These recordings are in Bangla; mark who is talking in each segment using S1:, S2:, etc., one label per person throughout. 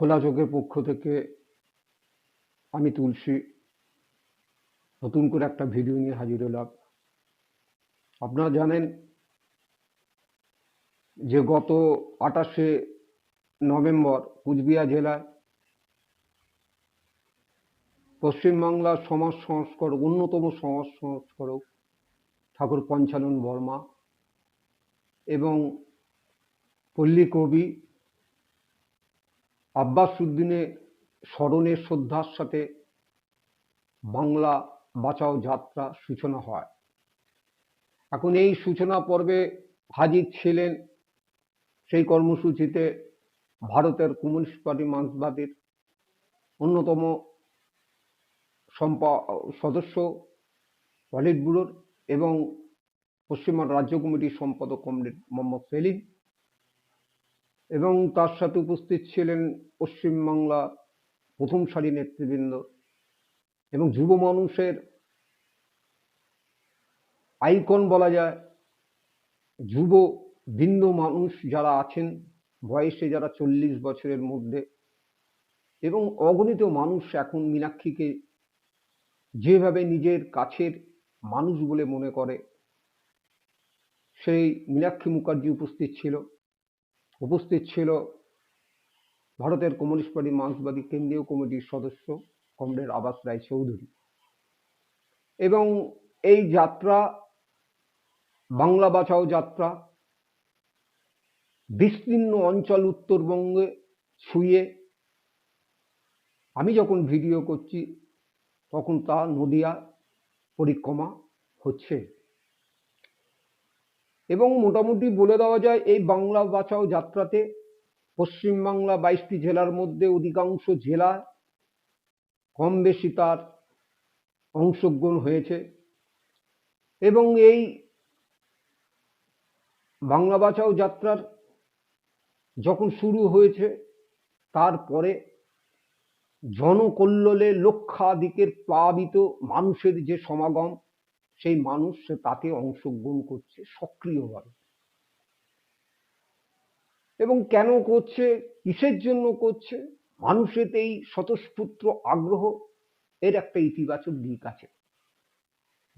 S1: খোলা চোখের পক্ষ থেকে আমি তুলসী নতুন করে একটা ভিডিও নিয়ে হাজির হলাম। আপনারা জানেন যে গত আঠাশে নভেম্বর কুচবিহার জেলায় পশ্চিমবাংলার সমাজ সংস্কারক, অন্যতম সমাজ সংস্কারক ঠাকুর পঞ্চানন বর্মা এবং পল্লী কবি আব্বাস উদ্দিনের স্মরণে শ্রদ্ধার সাথে বাংলা বাঁচাও যাত্রা সূচনা হয়। এখন এই সূচনা পর্বে হাজির ছিলেন সেই কর্মসূচিতে ভারতের কমিউনিস্ট পার্টি মার্ক্সবাদীর অন্যতম সম্পা সদস্য পলিট ব্যুরোর এবং পশ্চিমবঙ্গ রাজ্য কমিটির সম্পাদক কমরেড মোহাম্মদ সেলিম। এবং তার সাথে উপস্থিত ছিলেন পশ্চিমবাংলা প্রথম সারি নেতৃবৃন্দ এবং যুব মানুষের আইকন বলা যায়। যুব বৃন্দ মানুষ যারা আছেন, বয়সে যারা চল্লিশ বছরের মধ্যে এবং অগণিত মানুষ এখন মীনাক্ষীকে যেভাবে নিজের কাছের মানুষ বলে মনে করে, সেই মীনাক্ষী মুখার্জি উপস্থিত ছিল। উপস্থিত ছিল ভারতের কমিউনিস্ট পার্টি মার্ক্সবাদী কেন্দ্রীয় কমিটির সদস্য কমরেড আবাস রায় চৌধুরী। এবং এই যাত্রা, বাংলা বাঁচাও যাত্রা, বিস্তীর্ণ অঞ্চল উত্তরবঙ্গে ছুঁয়ে আমি যখন ভিডিও করছি, তখন তা নদিয়া পরিক্রমা হচ্ছে। এবং মোটামুটি বলে দেওয়া যায় এই বাংলা বাঁচাও যাত্রাতে পশ্চিমবাংলা বাইশটি জেলার মধ্যে অধিকাংশ জেলা কম বেশি তার অংশগ্রহণ হয়েছে। এবং এই বাংলা বাঁচাও যাত্রার যখন শুরু হয়েছে, তারপরে জনকল্লোলে লক্ষাধিকের প্লাবিত মানুষের যে সমাগম সেই মানুষ, সে তাতে অংশগ্রহণ করছে সক্রিয়ভাবে এবং কেন করছে, কিসের জন্য করছে মানুষের এই স্বতঃস্ফূর্ত আগ্রহ, এর একটা ইতিবাচক দিক আছে।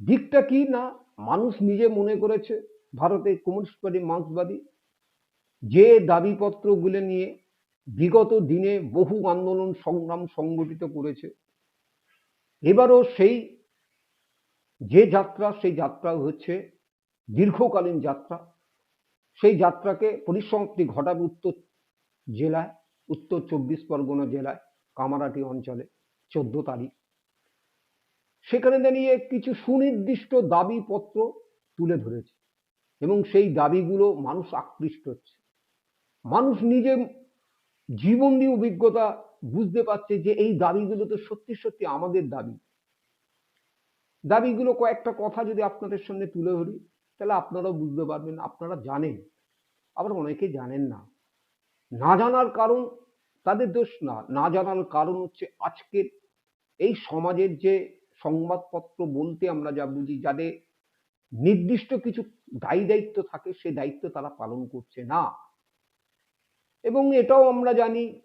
S1: দিকটা কি না, মানুষ নিজে মনে করেছে ভারতের কমিউনিস্ট পার্টি মার্ক্সবাদী, যে দাবিপত্রগুলো নিয়ে বিগত দিনে বহু আন্দোলন সংগ্রাম সংগঠিত করেছে, এবারও সেই যে যাত্রা, সেই যাত্রা হচ্ছে দীর্ঘকালীন যাত্রা। সেই যাত্রাকে পরিসমাপ্তি ঘটাবে উত্তর জেলায়, উত্তর চব্বিশ পরগনা জেলায়, কামারাটি অঞ্চলে, চোদ্দ তারিখ। সেখানে দাঁড়িয়ে কিছু সুনির্দিষ্ট দাবিপত্র তুলে ধরেছে এবং সেই দাবিগুলো মানুষ আকৃষ্ট হচ্ছে। মানুষ নিজে জীবন দিয়ে অভিজ্ঞতা বুঝতে পারছে যে এই দাবিগুলো তো সত্যি সত্যি আমাদের দাবি। দাবিগুলো কয়েকটা কথা যদি আপনাদের সামনে তুলে ধরি, তাহলে আপনারাও বুঝতে পারবেন, আপনারা জানেন। আবার অনেকে জানেন না। না জানার কারণ তাদের দোষ না না জানার কারণ হচ্ছে আজকের এই সমাজের যে সংবাদপত্র বলতে আমরা যা বুঝি, যাদের নির্দিষ্ট কিছু দায়ী দায়িত্ব থাকে, সে দায়িত্ব তারা পালন করছে না। এবং এটাও আমরা জানি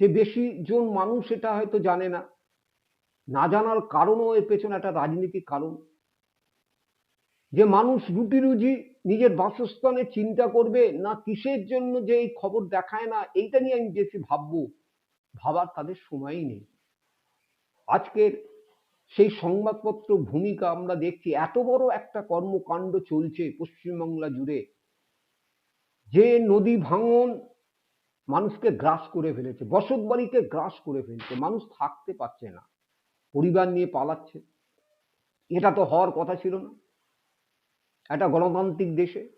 S1: যে বেশি জন মানুষ এটা হয়তো জানে না। না জানার কারণও এর পেছনে একটা রাজনীতিক কারণ। যে মানুষ রুটি রুজি নিজের বাসস্থানে চিন্তা করবে না কিসের জন্য যে এই খবর দেখায় না, এইটা নিয়ে আমি বেশি ভাববো, ভাবার তাদের সময়ই নেই। আজকের সেই সংবাদপত্র ভূমিকা আমরা দেখছি, এত বড় একটা কর্মকাণ্ড চলছে পশ্চিমবাংলা জুড়ে, যে নদী ভাঙন মানুষকে গ্রাস করে ফেলেছে বসত বাড়িকে গ্রাস করে ফেলছে, মানুষ থাকতে পারছে না। পরিবার নিয়ে পালাচ্ছে। এটা তো হওয়ার কথা ছিল না। একটা গণতান্ত্রিক দেশে।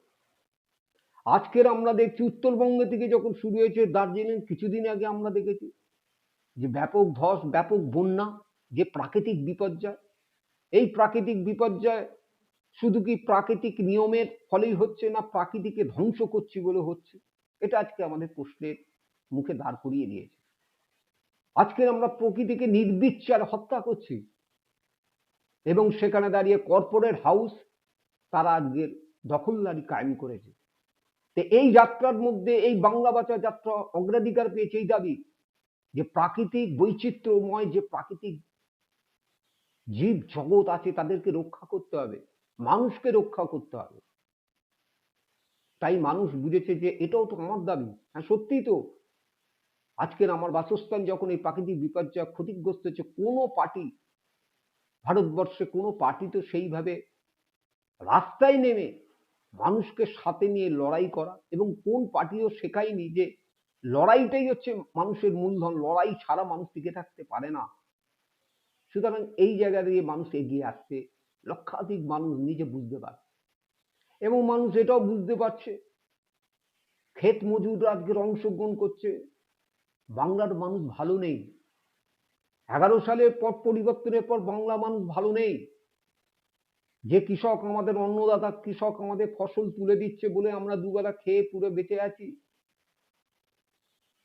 S1: আজকের আমরা দেখছি, উত্তরবঙ্গ থেকে যখন শুরু হয়েছে দার্জিলিং, কিছুদিন আগে আমরা দেখেছি যে ব্যাপক ধস, ব্যাপক বন্যা, যে প্রাকৃতিক বিপর্যয়। এই প্রাকৃতিক বিপর্যয় শুধু কি প্রাকৃতিক নিয়মের ফলেই হচ্ছে না, প্রাকৃতিকে ধ্বংস করছি বলে হচ্ছে? এটা আজকে আমাদের প্রশ্নের মুখে দাঁড় করিয়ে দিয়েছে। আজকের আমরা প্রকৃতিকে নির্বিচার হত্যা করছি। এবং সেখানে দাঁড়িয়ে কর্পোরেট হাউস তারা আজকের দখলদারি কায়েম করেছে। তো এই যাত্রার মধ্যে, এই বাংলা বাঁচা যাত্রা অগ্রাধিকার পেয়েছে এই দাবি যে প্রাকৃতিক বৈচিত্র্যময় যে প্রাকৃতিক জীব জগৎ আছে তাদেরকে রক্ষা করতে হবে, মানুষকে রক্ষা করতে হবে। তাই মানুষ বুঝেছে যে এটাও তো আমার দাবি। হ্যাঁ সত্যিই তো আজকের আমার বাসস্থান যখন এই প্রাকৃতিক বিপর্যয় ক্ষতিগ্রস্ত হচ্ছে, কোনো পার্টি, ভারতবর্ষে কোনো পার্টি তো সেইভাবে রাস্তায় নেমে মানুষকে সাথে নিয়ে লড়াই করা এবং কোন পার্টিও শেখায়নি যে লড়াইটাই হচ্ছে মানুষের মূলধন, লড়াই ছাড়া মানুষ টিকে থাকতে পারে না। সুতরাং এই জায়গা দিয়ে মানুষ এগিয়ে আসছে লক্ষাধিক মানুষ নিজে বুঝতে পারছে এবং মানুষ এটাও বুঝতে পারছে, ক্ষেত মজুররা আজকের অংশগ্রহণ করছে বাংলার মানুষ ভালো নেই। এগারো সালের পর পরিবর্তনের পর বাংলা মানুষ ভালো নেই। যে কৃষক আমাদের অন্নদাতা, কৃষক আমাদের ফসল তুলে দিচ্ছে বলে আমরা দুবেলা খেয়ে পুরো বেঁচে আছি।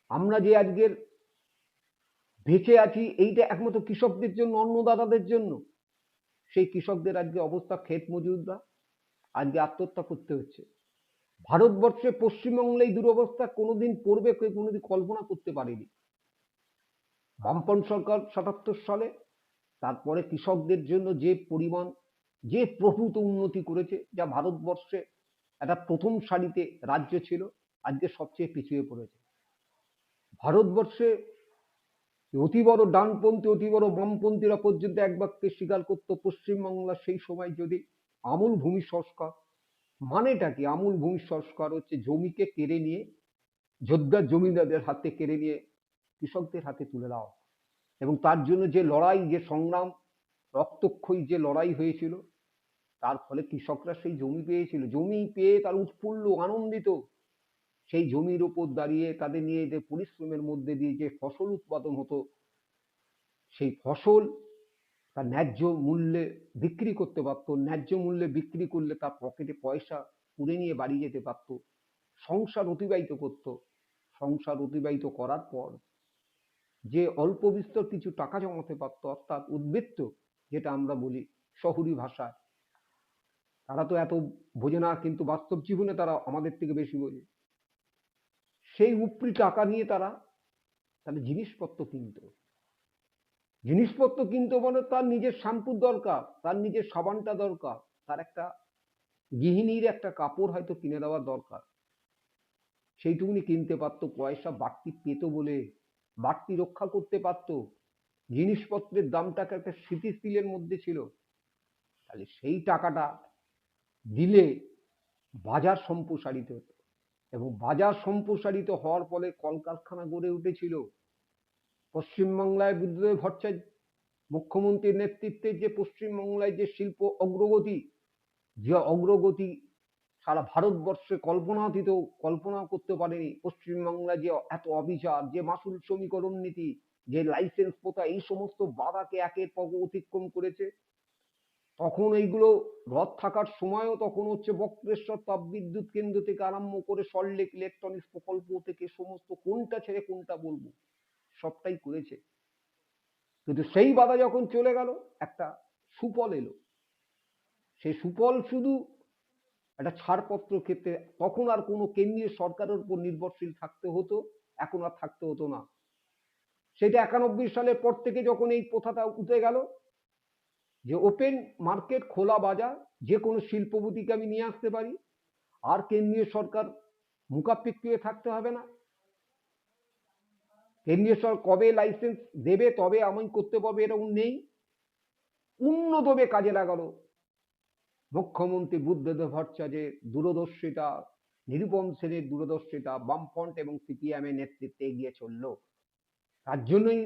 S1: আমরা যে আজকের বেঁচে আছি, এইটা একমাত্র কৃষকদের জন্য, অন্নদাতাদের জন্য। সেই কৃষকদের আজকে অবস্থা ক্ষেত মজুররা, আজকে আত্মহত্যা করতে হচ্ছে। ভারতবর্ষে পশ্চিমবঙ্গে এই দুরবস্থা কোনোদিন পড়বে কেউ কোনোদিন কল্পনা করতে পারেনি। বামপন সরকার সাতাত্তর সালে তারপরে কৃষকদের জন্য যে পরিমাণ, যে প্রভূত উন্নতি করেছে, যা ভারতবর্ষে একটা প্রথম সারিতে রাজ্য ছিল, আজকে সবচেয়ে পিছিয়ে পড়েছে। ভারতবর্ষে অতি বড় ডানপন্থী, অতি বড় বামপন্থীরা পর্যন্ত এক বাক্যে স্বীকার করতো পশ্চিমবাংলা সেই সময় যদি আমূল ভূমি সংস্কার মানেটা কি? আমূল ভূমি সংস্কার হচ্ছে জমিকে কেড়ে নিয়ে যোদ্ধার জমিদারদের হাতে কেড়ে নিয়ে কৃষকদের হাতে তুলে দেওয়া। এবং তার জন্য যে লড়াই, যে সংগ্রাম, রক্তক্ষয়ী যে লড়াই হয়েছিল, তার ফলে কৃষকরা সেই জমি পেয়েছিল। জমি পেয়ে তার উৎফুল্ল, আনন্দিত সেই জমির ওপর দাঁড়িয়ে তাদের নিয়ে যে পরিশ্রমের মধ্যে দিয়ে যে ফসল উৎপাদন হতো, সেই ফসল তার ন্যায্য মূল্যে বিক্রি করতে পারতো, ন্যায্য মূল্যে বিক্রি করলে তার পকেটে পয়সা পুড়ে নিয়ে বাড়ি যেতে পারতো, সংসার অতিবাহিত করত। সংসার অতিবাহিত করার পর যে অল্প বিস্তর কিছু টাকা জমাতে পারতো, অর্থাৎ উদ্বৃত্ত, যেটা আমরা বলি শহুরি ভাষায়। তারা তো এত বোঝে না, কিন্তু বাস্তব জীবনে তারা আমাদের থেকে বেশি বোঝে। সেই উপরি টাকা নিয়ে তারা তাহলে জিনিসপত্র কিনতো। জিনিসপত্র কিনতো মানে তার নিজের শ্যাম্পুর দরকার, তার নিজের সাবানটা দরকার, তার একটা গৃহিণীর একটা কাপড় হয়তো কিনে দেওয়ার দরকার। সেইটুকুনি কিনতে পারতো, পয়সা বাড়তি পেত বলে, বাড়তি রক্ষা করতে পারতো। জিনিসপত্রের দামটাকে একটা স্থিতিশীলের মধ্যে ছিল। তাহলে সেই টাকাটা দিলে বাজার সম্প্রসারিত হতো। এবং বাজার সম্প্রসারিত হওয়ার ফলে কলকারখানা গড়ে উঠেছিল। পশ্চিমবাংলায় বুদ্ধদেব ভট্টাচার্য, মুখ্যমন্ত্রীর নেতৃত্বে যে পশ্চিমবাংলায় যে শিল্প অগ্রগতি, যে অগ্রগতি সারা ভারতবর্ষে কল্পনাতীত কল্পনা করতে পারেনি পশ্চিমবাংলায় যে এত অবিচার, যে মাসুল সমীকরণ নীতি, যে লাইসেন্স প্রথা এই সমস্ত বাধাকে একের পর অতিক্রম করেছে। তখন এইগুলো রথ থাকার সময়ও তখন হচ্ছে বক্রেশ্বর তাপবিদ্যুৎ কেন্দ্র থেকে আরম্ভ করে সল্টলেক ইলেকট্রনিক্স প্রকল্প থেকে সমস্ত কোনটা ছেড়ে কোনটা বলব। সবটাই করেছে। কিন্তু সেই বাধা যখন চলে গেল, একটা সুফল এলো। সেই সুফল শুধু একটা ছাড়পত্র ক্ষেত্রে তখন আর কোনো কেন্দ্রীয় সরকারের উপর নির্ভরশীল থাকতে হতো, এখন আর থাকতে হতো না। সেটা একানব্বই সালের পর থেকে যখন এই প্রথাটা উঠে গেল, যে ওপেন মার্কেট খোলা বাজার, যে কোনো শিল্পপতিকে আমি নিয়ে আসতে পারি, আর কেন্দ্রীয় সরকার মুখাপেক্ষি হয়ে থাকতে হবে না। কেন্দ্রীয় সরকার কবে লাইসেন্স দেবে, তবে আমি করতে পারব এরকম নেই। উন্নতভাবে কাজে লাগালো মুখ্যমন্ত্রী বুদ্ধদেব ভট্টাচার্যের দূরদর্শিতা, নিরুপম সেনের দূরদর্শিতা, বামফ্রন্ট এবং সিপিএম এর নেতৃত্বে এগিয়ে চলল। তার জন্যই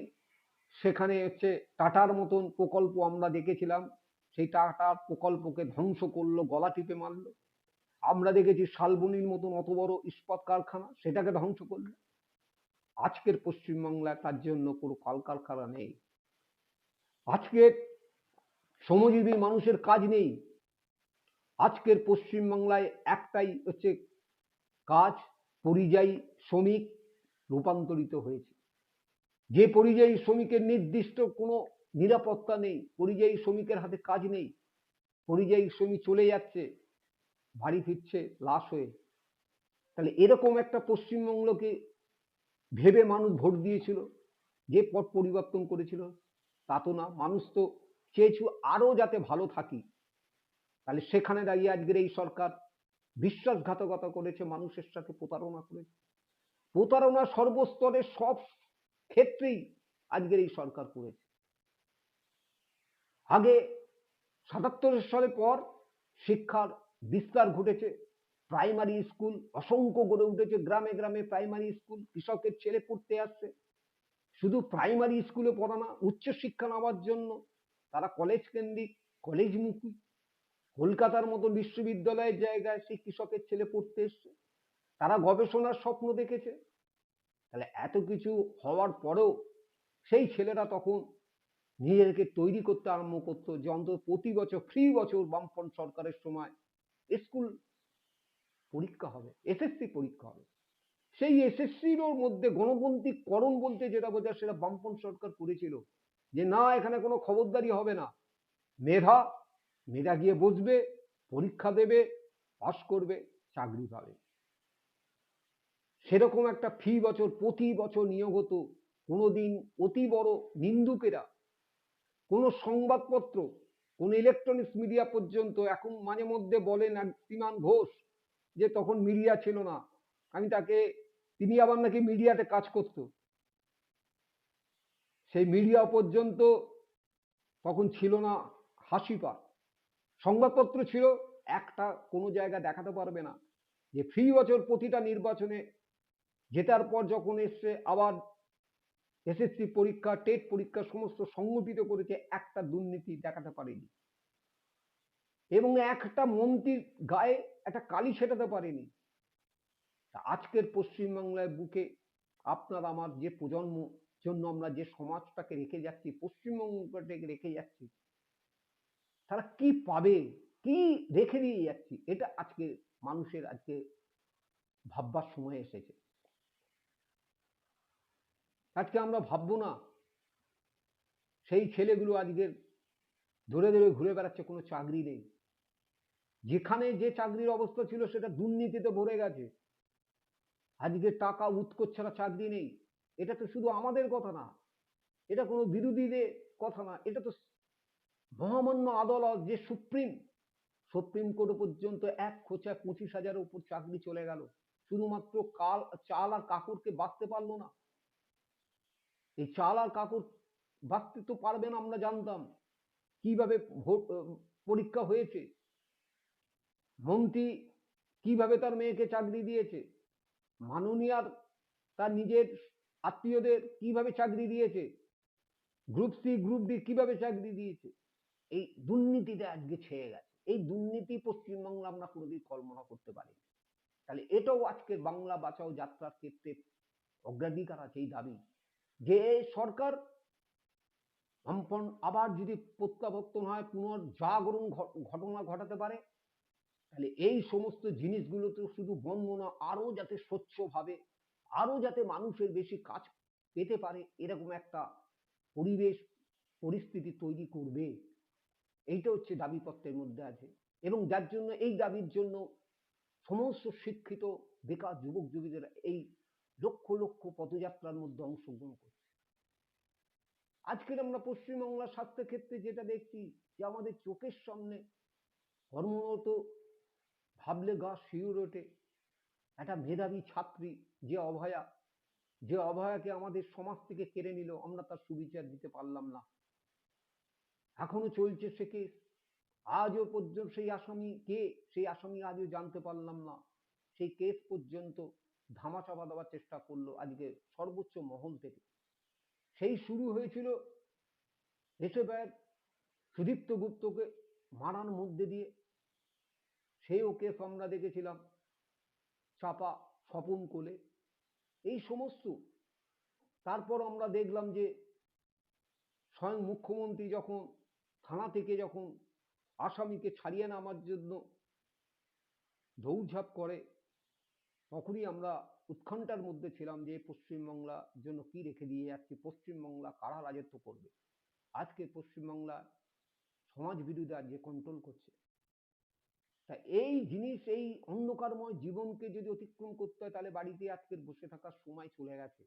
S1: সেখানে হচ্ছে টাটার মতন প্রকল্প আমরা দেখেছিলাম। সেই টাটার প্রকল্পকে ধ্বংস করল, গলা টিপে মারলো। আমরা দেখেছি শালবনির মতন অত বড় ইস্পাত কারখানা, সেটাকে ধ্বংস করল। আজকের পশ্চিমবাংলায় তার জন্য কোনো কলকারখানা নেই। আজকের শ্রমজীবী মানুষের কাজ নেই। আজকের পশ্চিমবাংলায় একটাই হচ্ছে কাজ, পরিযায়ী শ্রমিক রূপান্তরিত হয়েছে। যে পরিযায়ী শ্রমিকের নির্দিষ্ট কোনো নিরাপত্তা নেই, পরিযায়ী শ্রমিকের হাতে কাজ নেই, পরিযায়ী শ্রমিক চলে যাচ্ছে, বাড়ি ফিরছে, লাশ হয়ে। তাহলে এরকম একটা পশ্চিমবঙ্গকে ভেবে মানুষ ভোট দিয়েছিল, যে পথ পরিবর্তন করেছিল, তা তো না। মানুষ তো চেয়েছিল আরও যাতে ভালো থাকি। তাহলে সেখানে দাঁড়িয়ে আজকের এই সরকার বিশ্বাসঘাতকতা করেছে, মানুষের সাথে প্রতারণা করেছে। প্রতারণা সর্বস্তরে সব ক্ষেত্রেই আজকের এই সরকার করেছে। আগে সাতাত্তর সালের পর শিক্ষার বিস্তার ঘটেছে প্রাইমারি স্কুল, অসংখ্য গড়ে উঠেছে গ্রামে গ্রামে প্রাইমারি স্কুল, কৃষকের ছেলে পড়তে আসছে। শুধু প্রাইমারি স্কুলে পড়া না, উচ্চশিক্ষা নেওয়ার জন্য তারা কলেজ কেন্দ্রিক কলেজমুখী কলকাতার মতো বিশ্ববিদ্যালয়ের জায়গায় সেই কৃষকের ছেলে পড়তে এসছে। তারা গবেষণার স্বপ্ন দেখেছে। তাহলে এত কিছু হওয়ার পরেও সেই ছেলেরা তখন নিজেদেরকে তৈরি করতে আরম্ভ করতো যে অন্তত প্রতি বছর ফ্রি বছর বামপন সরকারের সময় স্কুল পরীক্ষা হবে এসএসসি পরীক্ষা হবে। সেই এসএসসির মধ্যে গণপন্থী করণ বলতে যেটা বোঝায় সেটা বামপন সরকার করেছিল, যে না, এখানে কোনো খবরদারি হবে না। মেধা মেধা গিয়ে বসবে, পরীক্ষা দেবে পাস করবে, চাকরি পাবে। সেরকম একটা ফি বছর, প্রতি বছর নিয়োগ হতো। কোনোদিন অতি বড় নিন্দুকেরা, কোনো সংবাদপত্র, কোনো ইলেকট্রনিক্স মিডিয়া পর্যন্ত, এখন মাঝে মধ্যে বলেন এক শ্রীমান ঘোষ যে তখন মিডিয়া ছিল না। আমি তাকে, তিনি আবার নাকি মিডিয়াতে কাজ করত। সেই মিডিয়া পর্যন্ত তখন ছিল না হাসিপা সংবাদপত্র ছিল, একটা কোনো জায়গা দেখাতে পারবে না। যে ফ্রি বছর প্রতিটা নির্বাচনে, জেতার পর যখন এসছে, আবার এসএসসি পরীক্ষা, টেট পরীক্ষা, সমস্ত সংগঠিত করেছে, একটা দুর্নীতি দেখাতে পারেনি। এবং একটা মন্ত্রীর গায়ে একটা কালি ছেটাতে পারেনি। আজকের পশ্চিমবাংলায় বুকে আপনার আমার যে প্রজন্ম জন্য আমরা যে সমাজটাকে রেখে যাচ্ছি, পশ্চিমবঙ্গটাকে রেখে যাচ্ছি, তারা কি পাবে, কি রেখে দিয়ে যাচ্ছি, এটা আজকে মানুষের আজকে ভাববার সময় এসেছে। আজকে আমরা ভাববো না, সেই ছেলেগুলো আজকের ধরে ধরে ঘুরে বেড়াচ্ছে, কোনো চাকরি নেই। যেখানে যে চাকরির অবস্থা ছিল সেটা দুর্নীতিতে ভরে গেছে। আজকে টাকা উৎকোচ ছাড়া চাকরি নেই। এটা তো শুধু আমাদের কথা না। এটা কোনো বিরোধীদের কথা না। এটা তো মহামান্য আদালত, যে সুপ্রিম সুপ্রিম কোর্ট পর্যন্ত এক খোঁচা পঁচিশ হাজারের উপর চাকরি চলে গেল। শুধুমাত্র কাল, চাল আর কাকুরকে বাঁচতে পারল না। এই চাল আর কাকুর বাঁচতে তো পারবে না আমরা জানতাম। কীভাবে ভোট, পরীক্ষা হয়েছে? মন্ত্রী কীভাবে তার মেয়েকে চাকরি দিয়েছে? মাননীয়ার তার নিজের আত্মীয়দের কীভাবে চাকরি দিয়েছে? গ্রুপ সি গ্রুপ ডি কীভাবে চাকরি দিয়েছে? এই দুর্নীতিতে আজকে ছেয়ে গেছে। এই দুর্নীতি পশ্চিমবাংলা আমরা কোনোদিন কল্পনা করতে পারি তাহলে এটাও আজকের বাংলা বাঁচাও যাত্রার ক্ষেত্রে অগ্রাধিকার আছে এই দাবি। যে সরকার আবার যদি প্রত্যাবর্তন হয়, পুনর্জাগরণ ঘটনা ঘটাতে পারে তাহলে এই সমস্ত জিনিসগুলো শুধু বন্ধ না, আরও যাতে স্বচ্ছভাবে, আরও যাতে মানুষের বেশি কাজ পেতে পারে, এরকম একটা পরিবেশ, পরিস্থিতি তৈরি করবে। এইটা হচ্ছে দাবিপত্রের মধ্যে আছে। এবং যার জন্য এই দাবির জন্য সমস্ত শিক্ষিত, বেকার যুবক যুবতীরা এই লক্ষ লক্ষ পদযাত্রার মধ্যে অংশগ্রহণ করছে। আজকের আমরা পশ্চিমবাংলার স্বাস্থ্য ক্ষেত্রে যেটা দেখছি যে আমাদের চোখের সামনে কর্মরত ভাবলে গা শিউর একটা মেধাবী ছাত্রী যে অভয়া, যে অভয়াকে আমাদের সমাজ থেকে কেড়ে নিল, আমরা তার সুবিচার দিতে পারলাম না। এখনও চলছে সে কেস। আজও পর্যন্ত সেই আসামি কে? সেই আসামি আজও জানতে পারলাম না। সেই কেস পর্যন্ত ধামাচাপা দেওয়ার চেষ্টা করল আজকে সর্বোচ্চ মহল থেকে। সেই শুরু হয়েছিল এসএফআইয়ের সুদীপ্ত গুপ্তকে মারার মধ্যে দিয়ে সেই ওকে আমরা দেখেছিলাম। চাপা, স্বপন কোলে। এই সমস্ত। তারপর আমরা দেখলাম যে, স্বয়ং মুখ্যমন্ত্রী যখন থানা থেকে যখন আসামিকে ছাড়িয়ে নামার জন্য দৌড়ঝাঁপ করে, তখনই আমরা উৎকণ্ঠার মধ্যে ছিলাম যে, পশ্চিমবাংলা জন্য কি রেখে দিয়ে যাচ্ছি, পশ্চিমবাংলা কারা রাজত্ব করবে? আজকে পশ্চিমবাংলা সমাজ বিরোধী আজকে কন্ট্রোল করছে তা এই জিনিস, এই অন্ধকারময় জীবনকে যদি অতিক্রম করতে হয়, তাহলে বাড়িতে আজকের বসে থাকার সময় চলে গেছে।